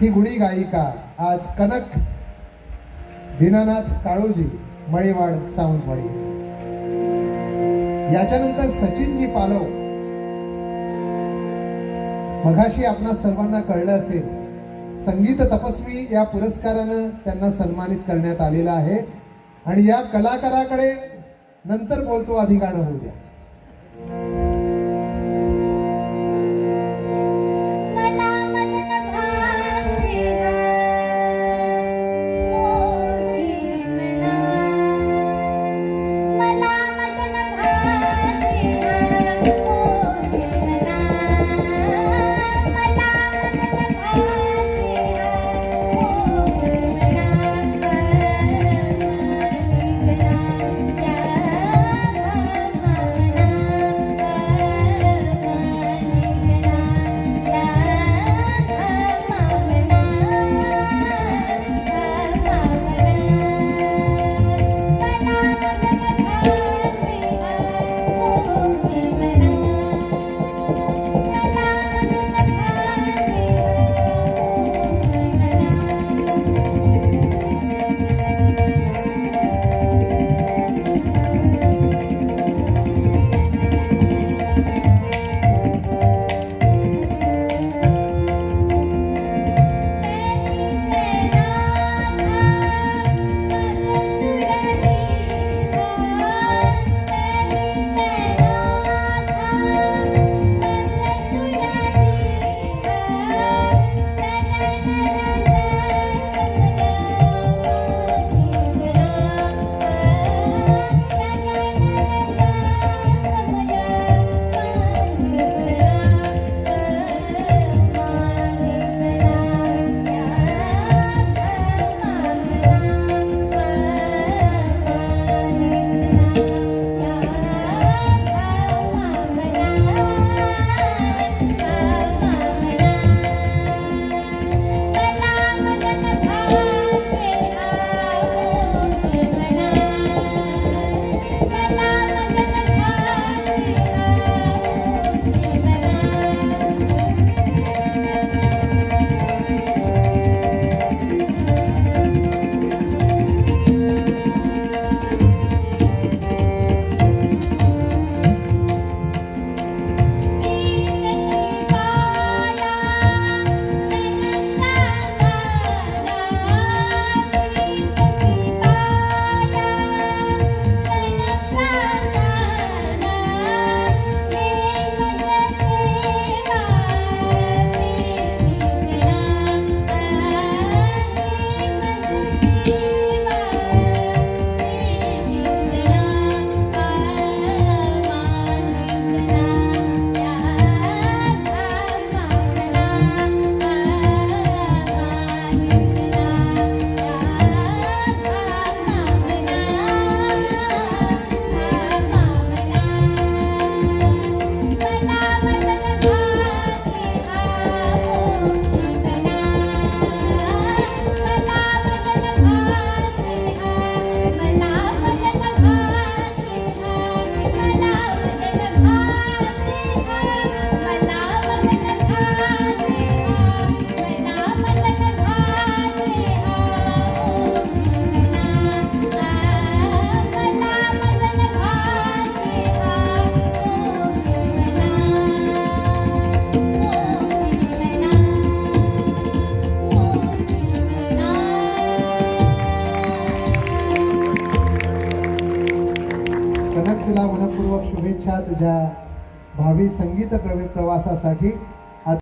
ही गुणी गायिका आज कनक दीनानाथ काळोजी मळेवाड सावंतवाडी याच्यानंतर सचिनजी पालव. मघाशी आपणा सर्वांना कळलं असेल संगीत तपस्वी या पुरस्कारानं त्यांना सन्मानित करण्यात आलेलं आहे. आणि या कलाकाराकडे नंतर बोलतो आधी होऊ द्या. तुला मनपूर्वक शुभेच्छा तुझ्या भावी संगीत प्रवे प्रवासासाठी.